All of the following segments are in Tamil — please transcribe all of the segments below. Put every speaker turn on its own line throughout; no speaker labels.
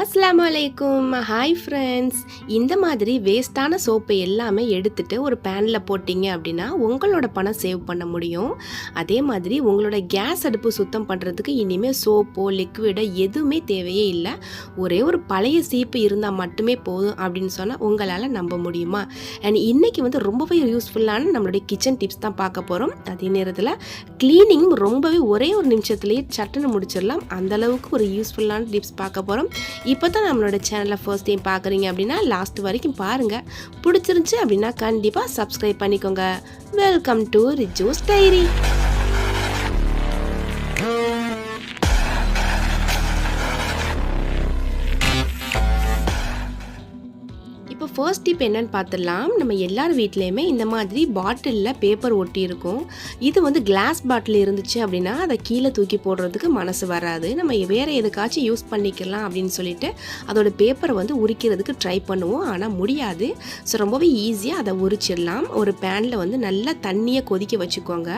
அஸ்லாம் அலைக்கும். ஹாய் ஃப்ரெண்ட்ஸ் இந்த மாதிரி வேஸ்ட்டான சோப்பை எல்லாமே எடுத்துட்டு ஒரு பேனில் போட்டிங்க அப்படின்னா உங்களோட பணம் சேவ் பண்ண முடியும். அதே மாதிரி உங்களோட கேஸ் அடுப்பு சுத்தம் பண்ணுறதுக்கு இனிமேல் சோப்போ லிக்விடோ எதுவுமே தேவையே இல்லை. ஒரே ஒரு பழைய சீப்பு இருந்தால் மட்டுமே போதும் அப்படின்னு சொன்னால் உங்களால் நம்ப முடியுமா? அண்ட் இன்றைக்கி வந்து ரொம்பவே யூஸ்ஃபுல்லான நம்மளுடைய கிச்சன் டிப்ஸ் தான் பார்க்க போகிறோம் அதே நேரத்தில் க்ளீனிங் ரொம்பவே ஒரே ஒரு நிமிஷத்துலேயே சட்டுன்னு முடிச்சிடலாம். அந்த அளவுக்கு ஒரு யூஸ்ஃபுல்லான டிப்ஸ் பார்க்க போகிறோம் இப்போ தான் நம்மளோட சேனலை ஃபர்ஸ்ட் டைம் பார்க்குறீங்க அப்படின்னா லாஸ்ட் வரைக்கும் பாருங்கள் பிடிச்சிருந்துச்சு அப்படின்னா கண்டிப்பாக சப்ஸ்கிரைப் பண்ணிக்கோங்க. வெல்கம் டு ரிஜூஸ் டைரி இப்போ ஃபர்ஸ்ட் டிப் என்னன்னு பார்த்துடலாம். நம்ம எல்லார் வீட்லேயுமே இந்த மாதிரி பாட்டிலில் பேப்பர் ஒட்டி இருக்கும் இது வந்து கிளாஸ் பாட்டில் இருந்துச்சு அப்படின்னா அதை கீழே தூக்கி போடுறதுக்கு மனசு வராது. நம்ம வேறு எதுக்காச்சும் யூஸ் பண்ணிக்கலாம் அப்படின்னு சொல்லிட்டு அதோட பேப்பரை வந்து உரிக்கிறதுக்கு ட்ரை பண்ணுவோம். ஆனால் முடியாது. ஸோ ரொம்பவே ஈஸியாக அதை உரிச்சிடலாம். ஒரு பேனில் வந்து நல்லா தண்ணியை கொதிக்க வச்சுக்கோங்க.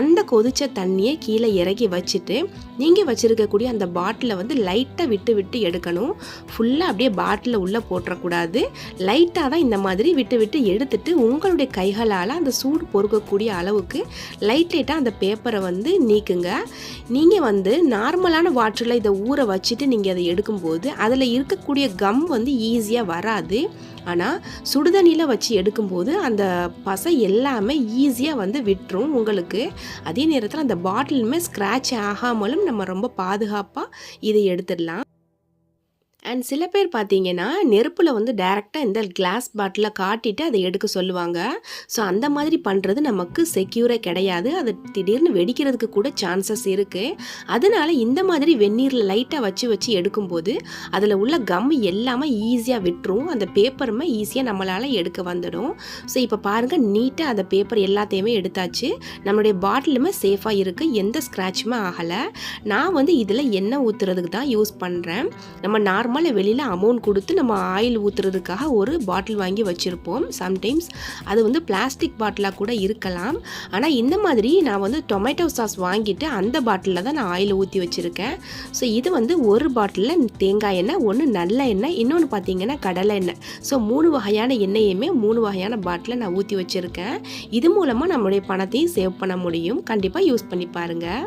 அந்த கொதிச்ச தண்ணியை கீழே இறக்கி வச்சுட்டு நீங்கள் வச்சுருக்கக்கூடிய அந்த பாட்டிலை வந்து லைட்டாக விட்டு விட்டு எடுக்கணும். ஃபுல்லாக அப்படியே பாட்டிலில் உள்ளே போட்டுறக்கூடாது. லைட்டாக தான் இந்த மாதிரி விட்டு விட்டு எடுத்துட்டு உங்களுடைய கைகளால் அந்த சூடு பொறுக்கக்கூடிய அளவுக்கு லைட் லைட்டாக அந்த பேப்பரை வந்து நீக்குங்க. நீங்கள் வந்து நார்மலான வாட்டரில் இதை ஊற வச்சுட்டு நீங்கள் அதை எடுக்கும்போது அதில் இருக்கக்கூடிய கம் வந்து ஈஸியாக வராது. ஆனால் சுடுதண்ணியில் வச்சு எடுக்கும்போது அந்த பசை எல்லாமே ஈஸியாக வந்து விட்டுரும் உங்களுக்கு. அதே நேரத்தில் அந்த பாட்டிலுமே ஸ்க்ராட்ச் ஆகாமலும் நம்ம ரொம்ப பாதுகாப்பாக இதை எடுத்துடலாம். அண்ட் சில பேர் பார்த்தீங்கன்னா நெருப்பில் வந்து டேரெக்டாக இந்த கிளாஸ் பாட்டிலை காட்டிட்டு அதை எடுக்க சொல்லுவாங்க. ஸோ அந்த மாதிரி பண்ணுறது நமக்கு செக்யூரே கிடையாது. அது திடீர்னு வெடிக்கிறதுக்கு கூட சான்சஸ் இருக்குது அதனால் இந்த மாதிரி வெந்நீரில் லைட்டாக வச்சு வச்சு எடுக்கும்போது அதில் உள்ள கம் எல்லாமே ஈஸியாக விட்டுரும். அந்த பேப்பருமே ஈஸியாக நம்மளால் எடுக்க வந்துடும். ஸோ இப்போ பாருங்கள் நீட்டாக அந்த பேப்பர் எல்லாத்தையுமே எடுத்தாச்சு. நம்மளுடைய பாட்டிலுமே சேஃபாக இருக்குது எந்த ஸ்க்ராட்சுமே ஆகலை. நான் வந்து இதில் எண்ணெய் ஊற்றுறதுக்கு தான் யூஸ் பண்ணுறேன் நம்ம நார்மல் நார்மலாக வெளியில் அமௌண்ட் கொடுத்து நம்ம ஆயில் ஊற்றுறதுக்காக ஒரு பாட்டில் வாங்கி வச்சுருப்போம். சம்டைம்ஸ் அது வந்து பிளாஸ்டிக் பாட்டிலாக கூட இருக்கலாம். ஆனால் இந்த மாதிரி நான் வந்து டொமேட்டோ சாஸ் வாங்கிட்டு அந்த பாட்டிலில் தான் நான் ஆயில் ஊற்றி வச்சுருக்கேன். ஸோ இது வந்து ஒரு பாட்டிலில் தேங்காய் எண்ணெய் ஒன்று நல்ல எண்ணெய் இன்னொன்று பார்த்தீங்கன்னா கடலை எண்ணெய். ஸோ மூணு வகையான எண்ணெயுமே மூணு வகையான பாட்டிலில் நான் ஊற்றி வச்சுருக்கேன். இது மூலமாக நம்மளுடைய பணத்தையும் சேவ் பண்ண முடியும். கண்டிப்பாக யூஸ் பண்ணி பாருங்கள்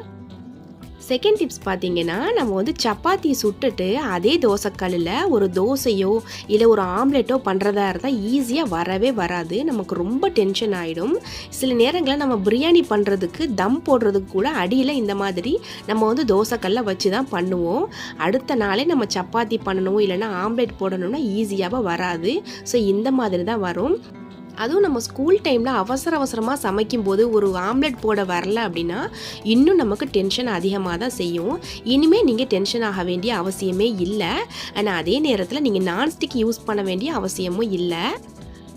செகண்ட் டிப்ஸ் பார்த்தீங்கன்னா நம்ம வந்து சப்பாத்தி சுட்டுட்டு அதே தோசைக்கல்லில் ஒரு தோசையோ இல்லை ஒரு ஆம்லெட்டோ பண்ணுறதா இருந்தால் ஈஸியாக வரவே வராது. நமக்கு ரொம்ப டென்ஷன் ஆகிடும் சில நேரங்களில் நம்ம பிரியாணி பண்ணுறதுக்கு தம் போடுறதுக்கு கூட அடியில் இந்த மாதிரி நம்ம வந்து தோசைக்கல்லை வச்சு தான் பண்ணுவோம். அடுத்த நாளே நம்ம சப்பாத்தி பண்ணணும் இல்லைன்னா ஆம்லெட் போடணும்னா ஈஸியாக வராது. ஸோ இந்த மாதிரி தான் வரும். அதுவும் நம்ம ஸ்கூல் டைமில் அவசர அவசரமாக சமைக்கும்போது ஒரு ஆம்லெட் போட வரல அப்படின்னா இன்னும் நமக்கு டென்ஷன் அதிகமாக தான் செய்யும். இனிமேல் நீங்கள் டென்ஷன் ஆக வேண்டிய அவசியமே இல்லை. ஆனால் அதே நேரத்தில் நீங்கள் நான்ஸ்டிக் யூஸ் பண்ண வேண்டிய அவசியமும் இல்லை.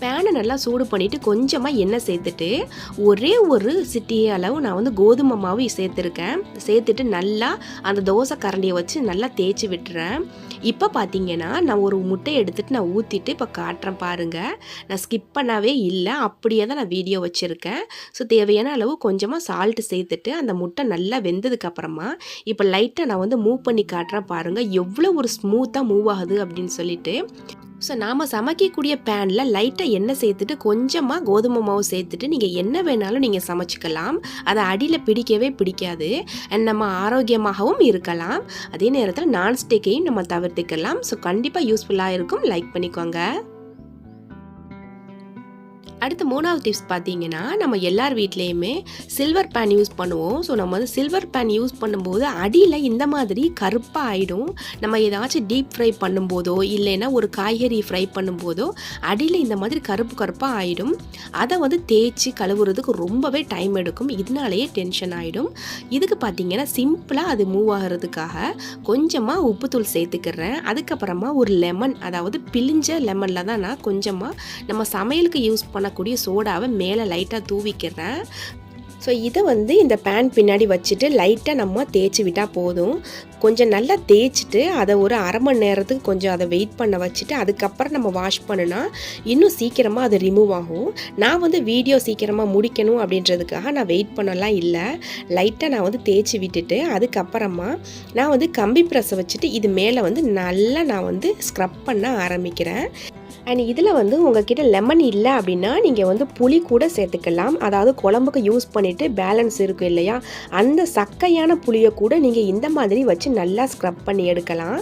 பேனை நல்லா சூடு பண்ணிவிட்டு கொஞ்சமாக எண்ணெய் சேர்த்துட்டு ஒரே ஒரு சிட்டி அளவு நான் வந்து கோதுமை மாவு சேர்த்துருக்கேன். சேர்த்துட்டு நல்லா அந்த தோசை கரண்டியை வச்சு நல்லா தேய்ச்சி விட்டுறேன். இப்போ பார்த்தீங்கன்னா நான் ஒரு முட்டை எடுத்துகிட்டு நான் ஊற்றிட்டு இப்போ காட்டுறேன் பாருங்கள் நான் ஸ்கிப் பண்ணவே இல்லை. அப்படியே தான் நான் வீடியோ வச்சுருக்கேன். ஸோ தேவையான அளவு கொஞ்சமாக சால்ட்டு சேர்த்துட்டு அந்த முட்டை நல்லா வெந்ததுக்கப்புறமா இப்போ லைட்டாக நான் வந்து மூவ் பண்ணி காட்டுறேன் பாருங்கள் எவ்வளோ ஒரு ஸ்மூத்தாக மூவ் ஆகுது அப்படின்னு சொல்லிட்டு. ஸோ நாம் சமைக்கக்கூடிய பேனில் லைட்டாக எண்ணெய் சேர்த்துட்டு கொஞ்சமாக கோதுமை மாவு சேர்த்துட்டு நீங்கள் என்ன வேணாலும் நீங்கள் சமைச்சிக்கலாம். அதை அடியில் பிடிக்கவே பிடிக்காது. அண்ட் நம்ம ஆரோக்கியமாகவும் இருக்கலாம். அதே நேரத்தில் நான்ஸ்டிக்கையும் நம்ம தவிர்த்துக்கலாம். ஸோ கண்டிப்பாக யூஸ்ஃபுல்லாக இருக்கும். லைக் பண்ணிக்கோங்க. அடுத்து மூணாவது டிப்ஸ் பார்த்தீங்கன்னா நம்ம எல்லார் வீட்லேயுமே சில்வர் பேன் யூஸ் பண்ணுவோம். ஸோ நம்ம வந்து சில்வர் பேன் யூஸ் பண்ணும்போது அடியில் இந்த மாதிரி கருப்பாக ஆகிடும் நம்ம ஏதாச்சும் டீப் ஃப்ரை பண்ணும்போதோ இல்லைன்னா ஒரு காய்கறி ஃப்ரை பண்ணும்போதோ அடியில் இந்த மாதிரி கருப்பு கருப்பாக ஆகிடும் அதை வந்து தேய்ச்சி கழுவுறதுக்கு ரொம்பவே டைம் எடுக்கும். இதனாலேயே டென்ஷன் ஆகிடும் இதுக்கு பார்த்தீங்கன்னா சிம்பிளாக அது மூவ் ஆகிறதுக்காக கொஞ்சமாக உப்புத்தூள் சேர்த்துக்கிறேன். அதுக்கப்புறமா ஒரு லெமன் அதாவது பிழிஞ்ச லெமனில் தான் நான் கொஞ்சமாக நம்ம சமையலுக்கு யூஸ் பண்ண வரக்கூடிய சோடாவை மேலே லைட்டாக தூவிக்கிறேன். ஸோ இதை வந்து இந்த பேன் பின்னாடி வச்சுட்டு லைட்டாக நம்ம தேய்ச்சி விட்டால் போதும். கொஞ்சம் நல்லா தேய்ச்சிட்டு அதை ஒரு அரை மணி நேரத்துக்கு கொஞ்சம் அதை வெயிட் பண்ண வச்சுட்டு அதுக்கப்புறம் நம்ம வாஷ் பண்ணுனா இன்னும் சீக்கிரமாக அது ரிமூவ் ஆகும். நான் வந்து வீடியோ சீக்கிரமாக முடிக்கணும் அப்படின்றதுக்காக நான் வெயிட் பண்ணலாம் இல்லை. லைட்டாக நான் வந்து தேய்ச்சி விட்டுட்டு அதுக்கப்புறமா நான் வந்து கம்பி ப்ரெஸ்ஸை வச்சுட்டு இது மேலே வந்து நல்லா நான் வந்து ஸ்க்ரப் பண்ண ஆரம்பிக்கிறேன். அண்ட் இதில் வந்து உங்ககிட்ட லெமன் இல்லை அப்படின்னா நீங்கள் வந்து புளி கூட சேர்த்துக்கலாம். அதாவது குழம்புக்கு யூஸ் பண்ணிவிட்டு பேலன்ஸ் இருக்கும் இல்லையா? அந்த சக்கையான புளியை கூட நீங்கள் இந்த மாதிரி வச்சு நல்லா ஸ்க்ரப் பண்ணி எடுக்கலாம்.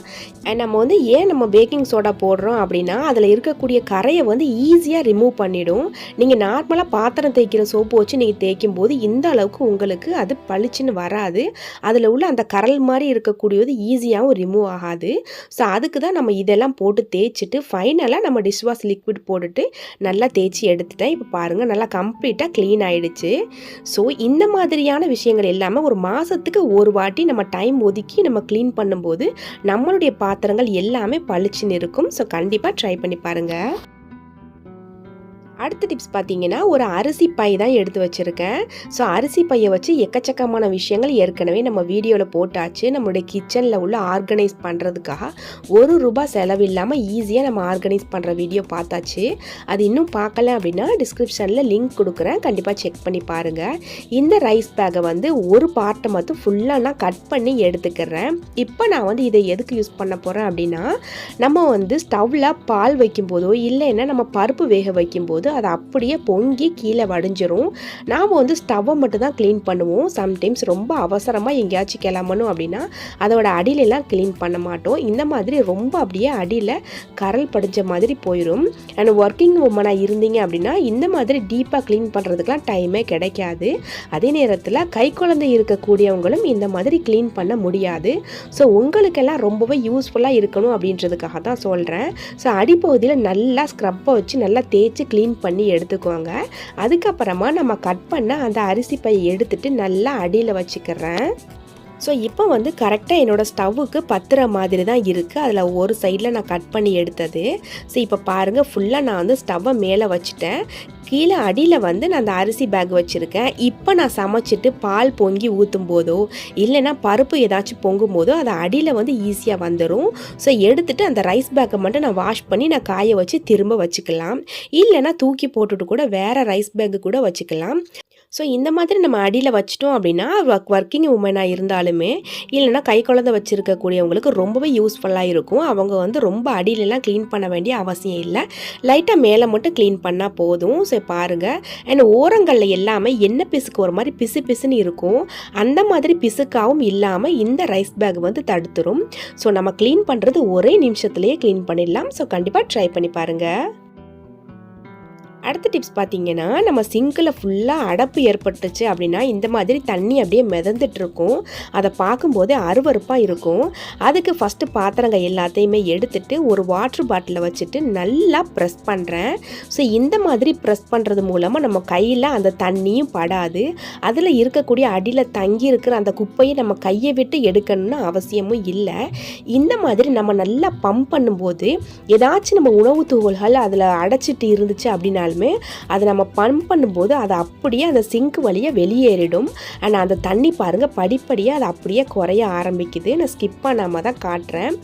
அண்ட் நம்ம வந்து ஏன் நம்ம பேக்கிங் சோடா போடுறோம் அப்படின்னா அதில் இருக்கக்கூடிய கரையை வந்து ஈஸியாக ரிமூவ் பண்ணிடும். நீங்கள் நார்மலாக பாத்திரம் தேய்க்கிற சோப்பு வச்சு நீங்கள் தேய்க்கும் போது இந்த அளவுக்கு உங்களுக்கு அது பளிச்சுன்னு வராது. அதில் உள்ள அந்த கரல் மாதிரி இருக்கக்கூடியது ஈஸியாகவும் ரிமூவ் ஆகாது. ஸோ அதுக்கு தான் நம்ம இதெல்லாம் போட்டு தேய்ச்சிட்டு ஃபைனலாக நம்ம டிஷ்வாஷ் லிக்விட் போட்டுட்டு நல்லா தேய்ச்சி எடுத்துட்டேன். இப்போ பாருங்கள் நல்லா கம்ப்ளீட்டாக க்ளீன் ஆகிடுச்சு ஸோ இந்த மாதிரியான விஷயங்கள் எல்லாமே ஒரு மாதத்துக்கு ஒரு வாட்டி நம்ம டைம் ஒதுக்கி நம்ம க்ளீன் பண்ணும்போது நம்மளுடைய பாத்திரங்கள் எல்லாமே பளிச்சுன்னு இருக்கும். ஸோ கண்டிப்பாக ட்ரை பண்ணி பாருங்கள் அடுத்த டிப்ஸ் பார்த்தீங்கன்னா ஒரு அரிசி பை தான் எடுத்து வச்சுருக்கேன். ஸோ அரிசி பையை வச்சு எக்கச்சக்கமான விஷயங்கள் ஏற்கனவே நம்ம வீடியோவில் போட்டாச்சு. நம்மளுடைய கிச்சனில் உள்ள ஆர்கனைஸ் பண்ணுறதுக்காக ஒரு ரூபாய் செலவில்லாமல் ஈஸியாக நம்ம ஆர்கனைஸ் பண்ணுற வீடியோ பார்த்தாச்சு. அது இன்னும் பார்க்கல அப்படின்னா டிஸ்கிரிப்ஷனில் லிங்க் கொடுக்குறேன். கண்டிப்பாக செக் பண்ணி பாருங்கள் இந்த ரைஸ் பேக்கை வந்து ஒரு பார்ட்டை மட்டும் ஃபுல்லாக நான் கட் பண்ணி எடுத்துக்கிறேன். இப்போ நான் வந்து இதை எதுக்கு யூஸ் பண்ண போகிறேன் அப்படின்னா நம்ம வந்து ஸ்டவ்வில் பால் வைக்கும்போதோ இல்லைன்னா நம்ம பருப்பு வேக வைக்கும்போது அது அப்படியே பொங்கி கீழே வடிஞ்சிரும். நாம் வந்து ஸ்டவ்வை மட்டும் தான் க்ளீன் பண்ணுவோம். சம்டைம்ஸ் ரொம்ப அவசரமாக எங்கேயாச்சும் கிளம்பணும் அப்படின்னா அதோட அடியிலெல்லாம் க்ளீன் பண்ண மாட்டோம். இந்த மாதிரி ரொம்ப அப்படியே அடியில் கரல் படிஞ்ச மாதிரி போயிடும் அண்ட் ஒர்க்கிங் உமனாக இருந்தீங்க அப்படின்னா இந்த மாதிரி டீப்பாக க்ளீன் பண்ணுறதுக்கெலாம் டைமே கிடைக்காது. அதே நேரத்தில் கை குழந்தை இருக்கக்கூடியவங்களும் இந்த மாதிரி க்ளீன் பண்ண முடியாது. ஸோ உங்களுக்கெல்லாம் ரொம்பவே யூஸ்ஃபுல்லாக இருக்கணும் அப்படின்றதுக்காக தான் சொல்கிறேன் ஸோ அடிப்பகுதியில் நல்லா ஸ்க்ரப்பை வச்சு நல்லா தேய்ச்சி க்ளீன் பண்ணி எடுத்துக்கோங்க. அதுக்கப்புறமா நம்ம கட் பண்ண அந்த அரிசி பையை எடுத்துட்டு நல்லா அடியில் வச்சுக்கிறேன். ஸோ இப்போ வந்து கரெக்டாக என்னோடய ஸ்டவ்வுக்கு பத்துற மாதிரி தான் இருக்குது அதில் ஒரு சைடில் நான் கட் பண்ணி எடுத்தது. ஸோ இப்போ பாருங்கள் ஃபுல்லாக நான் வந்து ஸ்டவ்வை மேலே வச்சுட்டேன். கீழே அடியில் வந்து நான் அந்த அரிசி பேக் வச்சுருக்கேன். இப்போ நான் சமைச்சிட்டு பால் பொங்கி ஊற்றும் போதோ இல்லைன்னா பருப்பு ஏதாச்சும் பொங்கும் போதோ அது அடியில் வந்து ஈஸியாக வந்துடும் ஸோ எடுத்துகிட்டு அந்த ரைஸ் பேக்கை மட்டும் நான் வாஷ் பண்ணி நான் காய வச்சு திரும்ப வச்சுக்கலாம். இல்லைன்னா தூக்கி போட்டுட்டு கூட வேறு ரைஸ் பேக்கு கூட வச்சுக்கலாம். ஸோ இந்த மாதிரி நம்ம அடியில் வச்சிட்டோம் அப்படின்னா ஒர்க் ஒர்க்கிங் உமனாக இருந்தாலுமே இல்லைன்னா கை குழந்தை வச்சுருக்கக்கூடியவங்களுக்கு ரொம்பவே யூஸ்ஃபுல்லாக இருக்கும். அவங்க வந்து ரொம்ப அடியிலலாம் க்ளீன் பண்ண வேண்டிய அவசியம் இல்லை. லைட்டாக மேலே மட்டும் க்ளீன் பண்ணால் போதும். ஸோ பாருங்கள் அண்ட் ஓரங்களில் எல்லாமே எண்ணெய் பிசுக்கு ஒரு மாதிரி பிசு பிசுன்னு இருக்கும். அந்த மாதிரி பிசுக்காகவும் இல்லாமல் இந்த ரைஸ் பேக் வந்து தடுத்துரும். ஸோ நம்ம க்ளீன் பண்ணுறது ஒரே நிமிஷத்துலேயே க்ளீன் பண்ணிடலாம். ஸோ கண்டிப்பாக ட்ரை பண்ணி பாருங்கள் அடுத்த டிப்ஸ் பார்த்தீங்கன்னா நம்ம சிங்கில் ஃபுல்லாக அடப்பு ஏற்பட்டுச்சு அப்படின்னா இந்த மாதிரி தண்ணி அப்படியே மிதந்துட்டுருக்கும். அதை பார்க்கும்போதே அருவறுப்பாக இருக்கும். அதுக்கு ஃபஸ்ட்டு பாத்திரங்கள் எல்லாத்தையுமே எடுத்துட்டு ஒரு வாட்ரு பாட்டிலை வச்சுட்டு நல்லா ப்ரெஸ் பண்ணுறேன் ஸோ இந்த மாதிரி ப்ரெஸ் பண்ணுறது மூலமாக நம்ம கையில் அந்த தண்ணியும் படாது. அதில் இருக்கக்கூடிய அடியில் தங்கி இருக்கிற அந்த குப்பையை நம்ம கையை விட்டு எடுக்கணும்னு அவசியமும் இல்லை. இந்த மாதிரி நம்ம நல்லா பம்ப் பண்ணும்போது ஏதாச்சும் நம்ம உணவு துகள்கள் அதில் அடைச்சிட்டு இருந்துச்சு இருந்தாலுமே அதை நம்ம பம்ப் பண்ணும்போது அது அப்படியே அந்த சிங்க் வழியாக வெளியேறிடும். அண்ட் அந்த தண்ணி பாருங்கள் படிப்படியாக அது அப்படியே குறைய ஆரம்பிக்குது. நான் ஸ்கிப் பண்ணாமல் தான் காட்டுறேன்.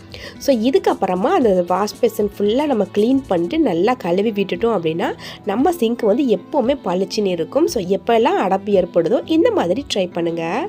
ஸோ இதுக்கப்புறமா அந்த வாஷ் பேசன் ஃபுல்லாக நம்ம க்ளீன் பண்ணிட்டு நல்லா கழுவி விட்டுட்டோம் அப்படின்னா நம்ம சிங்க் வந்து எப்போவுமே பளிச்சுன்னு இருக்கும். ஸோ எப்போல்லாம் அடப்பு ஏற்படுதோ இந்த மாதிரி ட்ரை பண்ணுங்கள்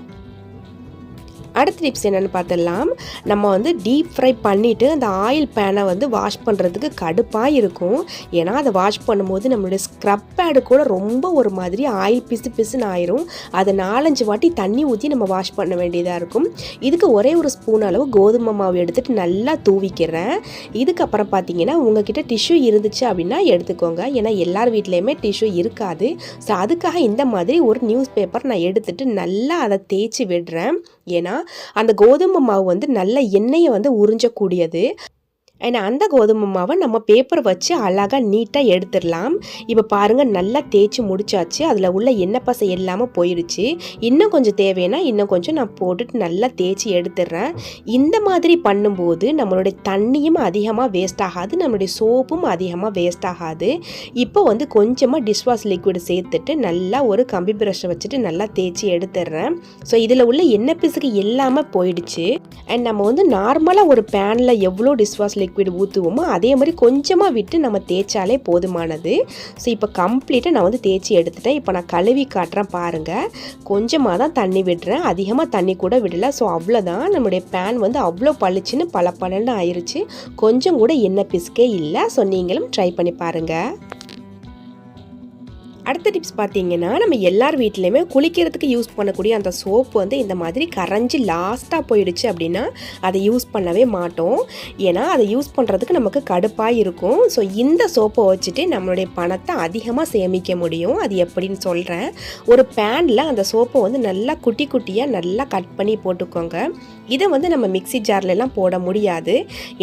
அடுத்த டிப்ஸ் என்னென்னு பார்த்துடலாம். நம்ம வந்து டீப் ஃப்ரை பண்ணிவிட்டு அந்த ஆயில் பேனை வந்து வாஷ் பண்ணுறதுக்கு கடுப்பாக இருக்கும். ஏன்னா அதை வாஷ் பண்ணும்போது நம்மளுடைய ஸ்க்ரப் பேடு கூட ரொம்ப ஒரு மாதிரி ஆயில் பிசு பிசுன்னு ஆயிரும். அதை நாலஞ்சு வாட்டி தண்ணி ஊற்றி நம்ம வாஷ் பண்ண வேண்டியதாக இருக்கும். இதுக்கு ஒரே ஒரு ஸ்பூன் அளவு கோதுமை மாவு எடுத்துகிட்டு நல்லா தூவிக்கிறேன். இதுக்கப்புறம் பார்த்தீங்கன்னா உங்ககிட்ட டிஷ்யூ இருந்துச்சு அப்படின்னா எடுத்துக்கோங்க. ஏன்னா எல்லார் வீட்லேயுமே டிஷ்யூ இருக்காது. ஸோ அதுக்காக இந்த மாதிரி ஒரு நியூஸ் பேப்பர் நான் எடுத்துகிட்டு நல்லா அதை தேய்ச்சி விடுறேன். ஏன்னா அந்த கோதுமை மாவு வந்து நல்ல எண்ணெயை வந்து உறிஞ்சக்கூடியது. ஏன்னா அந்த கோதுமை மாவை நம்ம பேப்பர் வச்சு அழகாக நீட்டாக எடுத்துடலாம். இப்போ பாருங்கள் நல்லா தேய்ச்சி முடிச்சாச்சு. அதில் உள்ள எண்ணெய் பசை இல்லாமல் போயிடுச்சு. இன்னும் கொஞ்சம் தேவைன்னா இன்னும் கொஞ்சம் நான் போட்டுட்டு நல்லா தேய்ச்சி எடுத்துடுறேன். இந்த மாதிரி பண்ணும்போது நம்மளுடைய தண்ணியும் அதிகமாக வேஸ்ட் ஆகாது. நம்மளுடைய சோப்பும் அதிகமாக வேஸ்ட் ஆகாது. இப்போ வந்து கொஞ்சமாக டிஷ்வாஷ் லிக்விட் சேர்த்துட்டு நல்லா ஒரு கம்பி ப்ரஷ்ஷை வச்சுட்டு நல்லா தேய்ச்சி எடுத்துடுறேன். ஸோ இதில் உள்ள எண்ணெய் பிசுக்கு எல்லாமே போயிடுச்சு. அண்ட் நம்ம வந்து நார்மலாக ஒரு பேனில் எவ்வளோ டிஷ்வாஷ் லிக்விட் ஊற்றுவோமோ அதே மாதிரி கொஞ்சமாக விட்டு நம்ம தேய்ச்சாலே போதுமானது. ஸோ இப்போ கம்ப்ளீட்டாக நான் வந்து தேய்ச்சி எடுத்துட்டேன். இப்போ நான் கழுவி காட்டுறேன் பாருங்கள் கொஞ்சமாக தான் தண்ணி விடுறேன். அதிகமாக தண்ணி கூட விடலை. ஸோ அவ்வளோதான் நம்மளுடைய பேன் வந்து அவ்வளோ பளிச்சுன்னு பல பலன்னு ஆயிடுச்சு கொஞ்சம் கூட எண்ணெய் பிஸ்கே இல்லை. ஸோ நீங்களும் ட்ரை பண்ணி பாருங்கள் அடுத்த டிப்ஸ் பார்த்தீங்கன்னா நம்ம எல்லார் வீட்லேயுமே குளிக்கிறதுக்கு யூஸ் பண்ணக்கூடிய அந்த சோப்பு வந்து இந்த மாதிரி கரைஞ்சி லாஸ்ட்டாக போயிடுச்சு அப்படின்னா அதை யூஸ் பண்ணவே மாட்டோம். ஏன்னா அதை யூஸ் பண்ணுறதுக்கு நமக்கு கடுப்பாக இருக்கும். ஸோ இந்த சோப்பை வச்சுட்டு நம்மளுடைய பணத்தை அதிகமாக சேமிக்க முடியும். அது எப்படின்னு சொல்கிறேன் ஒரு பேனில் அந்த சோப்பை வந்து நல்லா குட்டி குட்டியாக நல்லா கட் பண்ணி போட்டுக்கோங்க. இதை வந்து நம்ம மிக்சி ஜார்லலாம் போட முடியாது.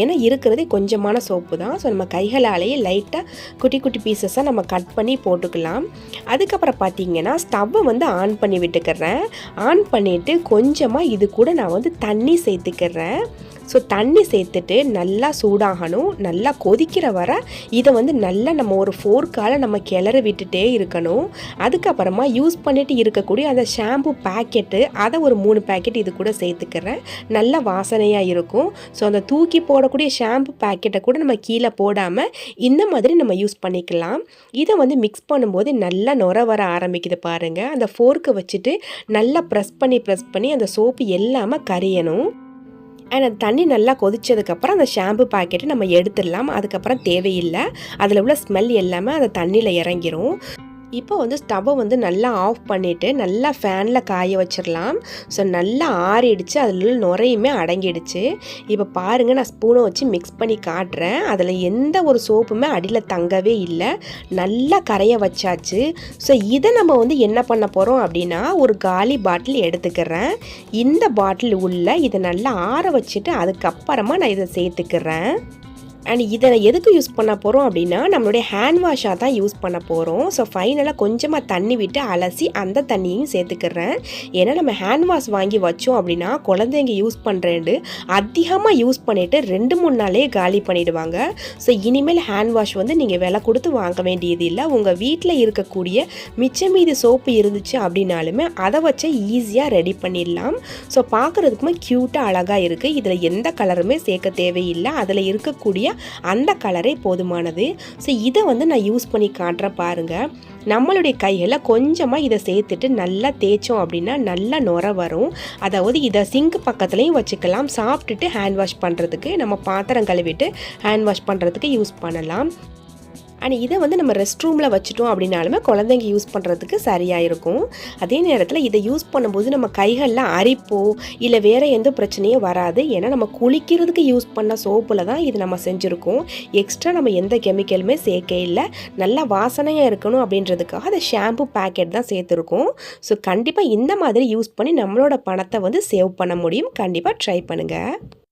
ஏன்னா இருக்கிறது கொஞ்சமான சோப்பு தான். ஸோ நம்ம கைகளாலேயே லைட்டாக குட்டி குட்டி பீசஸாக நம்ம கட் பண்ணி போட்டுக்கலாம். அதுக்கப்புறம் பார்த்தீங்கன்னா ஸ்டவ்வை வந்து ஆன் பண்ணி விட்டுக்கிறேன். ஆன் பண்ணிவிட்டு கொஞ்சமாக இது கூட நான் வந்து தண்ணி சேர்த்துக்கிறேன். ஸோ தண்ணி சேர்த்துட்டு நல்லா சூடாகணும் நல்லா கொதிக்கிற வர இதை வந்து நல்லா நம்ம ஒரு ஃபோர்க்கால் நம்ம கிளறி விட்டுட்டே இருக்கணும். அதுக்கப்புறமா யூஸ் பண்ணிட்டு இருக்கக்கூடிய அந்த ஷாம்பு பேக்கெட்டு அதை ஒரு மூணு பேக்கெட் இது கூட சேர்த்துக்கிறேன். நல்ல வாசனையாக இருக்கும். ஸோ அந்த தூக்கி போடக்கூடிய ஷாம்பு பேக்கெட்டை கூட நம்ம கீழே போடாமல் இந்த மாதிரி நம்ம யூஸ் பண்ணிக்கலாம். இதை வந்து மிக்ஸ் பண்ணும்போது நல்லா நுர வர ஆரம்பிக்குது பாருங்கள் அந்த ஃபோர்க்கு வச்சுட்டு நல்லா ப்ரெஸ் பண்ணி ப்ரெஸ் பண்ணி அந்த சோப்பு எல்லாமே கரையணும். அண்ட் அந்த தண்ணி நல்லா கொதிச்சதுக்கப்புறம் அந்த ஷாம்பு பாக்கெட்டை நம்ம எடுத்துடலாம். அதுக்கப்புறம் தேவையில்லை. அதில் உள்ள ஸ்மெல் எல்லாமே அந்த தண்ணியில் இறங்கிரும். இப்போ வந்து ஸ்டவ்வை வந்து நல்லா ஆஃப் பண்ணிவிட்டு நல்லா ஃபேனில் காய வச்சிடலாம் ஸோ நல்லா ஆறிடுச்சு. அதில் நுரையுமே அடங்கிடுச்சு. இப்போ பாருங்கள் நான் ஸ்பூனை வச்சு மிக்ஸ் பண்ணி காட்டுறேன். அதில் எந்த ஒரு சோப்புமே அடியில் தங்கவே இல்லை. நல்லா கரைய வச்சாச்சு. ஸோ இதை நம்ம வந்து என்ன பண்ண போகிறோம் அப்படின்னா ஒரு காலி பாட்டில் எடுத்துக்கிறேன். இந்த பாட்டில் உள்ள இதை நல்லா ஆற வச்சுட்டு அதுக்கப்புறமா நான் இதை சேர்த்துக்கிறேன். அண்ட் இதை எதுக்கு யூஸ் பண்ண போகிறோம் அப்படின்னா நம்மளுடைய ஹேண்ட் வாஷாக தான் யூஸ் பண்ண போகிறோம் ஸோ ஃபைனலாக கொஞ்சமாக தண்ணி விட்டு அலசி அந்த தண்ணியும் சேர்த்துக்கிறேன். ஏன்னா நம்ம ஹேண்ட் வாஷ் வாங்கி வச்சோம் அப்படின்னா குழந்தைங்க யூஸ் பண்ணுறேன்னு அதிகமாக யூஸ் பண்ணிவிட்டு ரெண்டு மூணு நாளே காலி பண்ணிவிடுவாங்க ஸோ இனிமேல் ஹேண்ட் வாஷ் வந்து நீங்கள் விலை கொடுத்து வாங்க வேண்டியது இல்லை. உங்கள் வீட்டில் இருக்கக்கூடிய மிச்ச மீதி சோப்பு இருந்துச்சு அப்படின்னாலுமே அதை வச்சு ஈஸியாக ரெடி பண்ணிடலாம். ஸோ பார்க்குறதுக்குமே க்யூட்டாக அழகாக இருக்குது இதில் எந்த கலருமே சேர்க்க தேவையில்லை. அதில் இருக்கக்கூடிய அந்த கலரே போதுமானது. ஸோ இதை வந்து நான் யூஸ் பண்ணி காட்டுறேன் பாருங்கள் நம்மளுடைய கையில் கொஞ்சமாக இதை சேர்த்துட்டு நல்லா தேய்ச்சோம் அப்படின்னா நல்லா நுர வரும். அதாவது இதை சிங்க் பக்கத்துலேயும் வச்சுக்கலாம். சாப்பிட்டுட்டு ஹேண்ட் வாஷ் பண்ணுறதுக்கு நம்ம பாத்திரம் கழுவிட்டு ஹேண்ட் வாஷ் பண்ணுறதுக்கு யூஸ் பண்ணலாம். அண்ட் இதை வந்து நம்ம ரெஸ்ட் ரூமில் வச்சுட்டோம் அப்படின்னாலுமே குழந்தைங்க யூஸ் பண்ணுறதுக்கு சரியாக இருக்கும். அதே நேரத்தில் இதை யூஸ் பண்ணும்போது நம்ம கைகளில் அரிப்போ இல்லை வேறு எந்த பிரச்சனையும் வராது. ஏன்னா நம்ம குளிக்கிறதுக்கு யூஸ் பண்ண சோப்பில் தான் இது நம்ம செஞ்சுருக்கோம். எக்ஸ்ட்ரா நம்ம எந்த கெமிக்கலுமே சேர்க்க இல்லை. நல்லா வாசனையாக இருக்கணும் அப்படின்றதுக்காக அதை ஷாம்பு பேக்கெட் தான் சேர்த்துருக்கோம். ஸோ கண்டிப்பாக இந்த மாதிரி யூஸ் பண்ணி நம்மளோட பணத்தை வந்து சேவ் பண்ண முடியும். கண்டிப்பாக ட்ரை பண்ணுங்கள்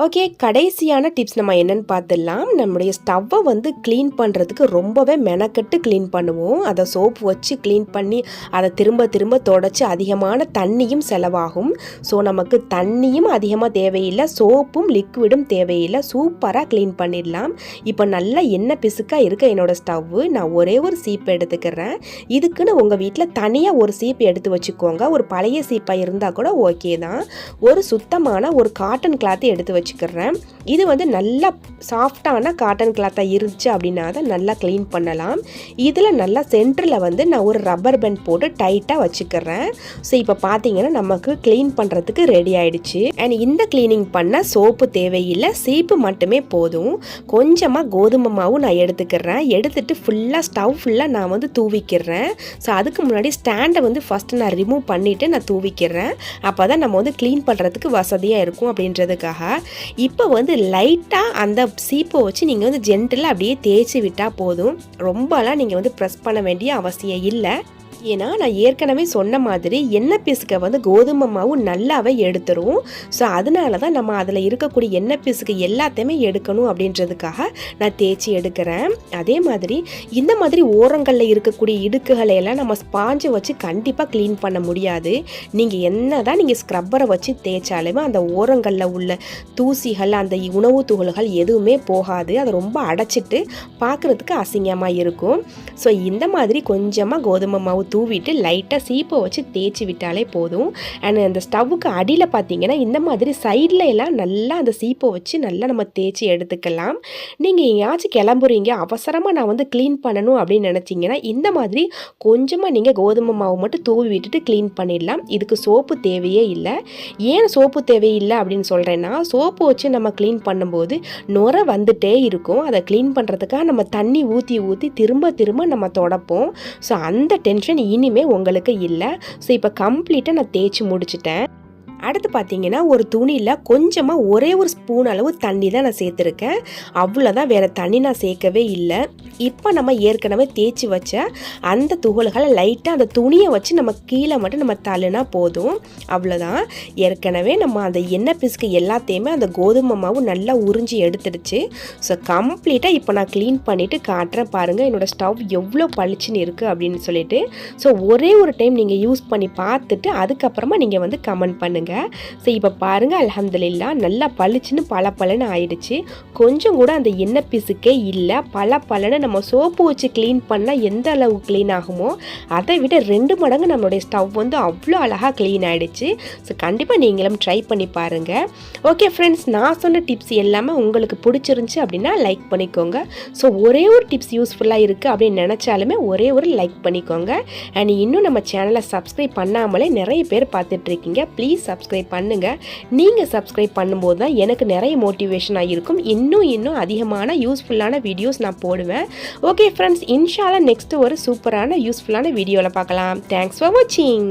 ஓகே கடைசியான டிப்ஸ் நம்ம என்னென்னு பார்த்துடலாம். நம்முடைய ஸ்டவ்வை வந்து க்ளீன் பண்ணுறதுக்கு ரொம்பவே மெனக்கட்டு க்ளீன் பண்ணுவோம். அதை சோப் வச்சு க்ளீன் பண்ணி அதை திரும்ப திரும்ப தொடச்சி அதிகமான தண்ணியும் செலவாகும். ஸோ நமக்கு தண்ணியும் அதிகமாக தேவையில்லை சோப்பும் லிக்விடும் தேவையில்லை. சூப்பராக க்ளீன் பண்ணிடலாம். இப்போ நல்லா எண்ணெய் பிசுக்காக இருக்க என்னோடய ஸ்டவ்வு நான் ஒரே ஒரு சீப் எடுத்துக்கிறேன். இதுக்குன்னு உங்கள் வீட்டில் தனியாக ஒரு சீப் எடுத்து வச்சுக்கோங்க. ஒரு பழைய சீப்பாக இருந்தால் கூட ஓகே தான். ஒரு சுத்தமான ஒரு காட்டன் கிளாத்து எடுத்து வச்சுக்கிறேன். இது வந்து நல்லா சாஃப்டான காட்டன் கிளாத்தாக இருந்துச்சு அப்படின்னா தான் நல்லா க்ளீன் பண்ணலாம். இதில் நல்லா சென்டரில் வந்து நான் ஒரு ரப்பர் பேண்ட் போட்டு டைட்டாக வச்சுக்கிறேன். ஸோ இப்போ பார்த்தீங்கன்னா நமக்கு க்ளீன் பண்ணுறதுக்கு ரெடி ஆயிடுச்சு. அண்ட் இந்த க்ளீனிங் பண்ண சோப்பு தேவையில்லை. சீப்பு மட்டுமே போதும். கொஞ்சமாக கோதுமை மாவும் நான் எடுத்துக்கிறேன். எடுத்துட்டு ஃபுல்லாக ஸ்டவ் ஃபுல்லாக நான் வந்து தூவிக்கிறேன். ஸோ அதுக்கு முன்னாடி ஸ்டாண்டை வந்து ஃபஸ்ட்டு நான் ரிமூவ் பண்ணிவிட்டு நான் தூவிக்கிறேன். அப்போ தான் நம்ம வந்து க்ளீன் பண்ணுறதுக்கு வசதியாக இருக்கும் அப்படின்றதுக்காக. இப்போ வந்து லைட்டாக அந்த சீப்பை வச்சு நீங்கள் வந்து ஜென்டலாக அப்படியே தேய்ச்சி விட்டால் போதும். ரொம்பலாம் நீங்கள் வந்து ப்ரெஸ் பண்ண வேண்டிய அவசியம் இல்லை. ஏன்னா நான் ஏற்கனவே சொன்ன மாதிரி எண்ணெய் பிசுக்கை வந்து கோதுமை மாவு நல்லாவே எடுத்துரும். ஸோ அதனால தான் நம்ம அதில் இருக்கக்கூடிய எண்ணெய் பிசுக்கு எல்லாத்தையுமே எடுக்கணும் அப்படின்றதுக்காக நான் தேய்ச்சி எடுக்கிறேன். அதே மாதிரி இந்த மாதிரி ஓரங்களில் இருக்கக்கூடிய இடுக்குகளை எல்லாம் நம்ம ஸ்பாஞ்சை வச்சு கண்டிப்பாக க்ளீன் பண்ண முடியாது. நீங்கள் என்ன தான் நீங்கள் ஸ்க்ரப்பரை வச்சு தேய்ச்சாலுமே அந்த ஓரங்களில் உள்ள தூசிகள் அந்த உணவு துகள்கள் எதுவுமே போகாது. அதை ரொம்ப அடைச்சிட்டு பார்க்குறதுக்கு அசிங்கமாக இருக்கும். ஸோ இந்த மாதிரி கொஞ்சமாக கோதுமை மாவு தூவிட்டு லைட்டாக சீப்பை வச்சு தேய்ச்சி விட்டாலே போதும். அண்ட் அந்த ஸ்டவ்வுக்கு அடியில் பார்த்தீங்கன்னா இந்த மாதிரி சைடில் எல்லாம் நல்லா அந்த சீப்பை வச்சு நல்லா நம்ம தேய்ச்சி எடுத்துக்கலாம். நீங்கள் எங்கேயாச்சும் கிளம்புறீங்க அவசரமாக நான் வந்து க்ளீன் பண்ணணும் அப்படின்னு நினச்சிங்கன்னா இந்த மாதிரி கொஞ்சமாக நீங்கள் கோதுமை மாவு மட்டும் தூவி விட்டுட்டு க்ளீன் பண்ணிடலாம். இதுக்கு சோப்பு தேவையே இல்லை. ஏன் சோப்பு தேவையில்லை அப்படின்னு சொல்கிறேன்னா சோப்பு வச்சு நம்ம க்ளீன் பண்ணும்போது நுர வந்துட்டே இருக்கும். அதை க்ளீன் பண்ணுறதுக்காக நம்ம தண்ணி ஊற்றி ஊற்றி திரும்ப திரும்ப நம்ம தொடப்போம். ஸோ அந்த டென்ஷன் இனிமே உங்களுக்கு இல்லை. ஸோ இப்போ கம்ப்ளீட்டாக நான் தேய்ச்சி முடிச்சிட்டேன். அடுத்து பார்த்தீங்கன்னா ஒரு துணியில் கொஞ்சமாக ஒரே ஒரு ஸ்பூன் அளவு தண்ணி தான் நான் சேர்த்துருக்கேன். அவ்வளோதான் வேறு தண்ணி நான் சேர்க்கவே இல்லை. இப்போ நம்ம ஏற்கனவே தேய்ச்சி வச்ச அந்த துகள்களை லைட்டாக அந்த துணியை வச்சு நம்ம கீழே மட்டும் நம்ம தள்ளுனா போதும். அவ்வளோதான் ஏற்கனவே நம்ம அந்த எண்ணெய் பிசுக்கு எல்லாத்தையுமே அந்த கோதுமை மாவு நல்லா உறிஞ்சி எடுத்துடுச்சு. ஸோ கம்ப்ளீட்டாக இப்போ நான் க்ளீன் பண்ணிவிட்டு காட்டுறேன் பாருங்கள் என்னோடய ஸ்டவ் எவ்வளோ பளிச்சுன்னு இருக்குது அப்படின்னு சொல்லிட்டு. ஸோ ஒரே ஒரு டைம் நீங்கள் யூஸ் பண்ணி பார்த்துட்டு அதுக்கப்புறமா நீங்கள் வந்து கமெண்ட் பண்ணுங்கள் ஸோ இப்போ பாருங்கள் அலமதுல்லா நல்லா பளிச்சுன்னு பல பலன்னு ஆயிடுச்சு. கொஞ்சம் கூட அந்த எண்ணெய் பிசுக்கே இல்லை. பல பலனை நம்ம சோப்பு வச்சு க்ளீன் பண்ணால் எந்த அளவு க்ளீன் ஆகுமோ அதை விட ரெண்டு மடங்கு நம்மளுடைய ஸ்டவ் வந்து அவ்வளோ அழகாக க்ளீன் ஆகிடுச்சு ஸோ கண்டிப்பாக நீங்களும் ட்ரை பண்ணி பாருங்கள் ஓகே ஃப்ரெண்ட்ஸ் நான் சொன்ன டிப்ஸ் எல்லாமே உங்களுக்கு பிடிச்சிருந்துச்சி அப்படின்னா லைக் பண்ணிக்கோங்க. ஸோ ஒரே ஒரு டிப்ஸ் யூஸ்ஃபுல்லாக இருக்குது அப்படின்னு நினச்சாலுமே ஒரே ஒரு லைக் பண்ணிக்கோங்க. அண்ட் இன்னும் நம்ம சேனலை சப்ஸ்கிரைப் பண்ணாமலே நிறைய பேர் பார்த்துட்ருக்கீங்க ப்ளீஸ் சப்ஸ்கிரைப் பண்ணுங்கள் நீங்கள் சப்ஸ்கிரைப் பண்ணும்போது தான் எனக்கு நிறைய மோட்டிவேஷனாக இருக்கும் இன்னும் இன்னும் அதிகமான யூஸ்ஃபுல்லான வீடியோஸ் நான் போடுவேன். ஓகே ஃப்ரெண்ட்ஸ் இன்ஷாலாக நெக்ஸ்ட்டு ஒரு சூப்பரான யூஸ்ஃபுல்லான வீடியோவில் பார்க்கலாம். தேங்க்ஸ் ஃபார் வாட்சிங்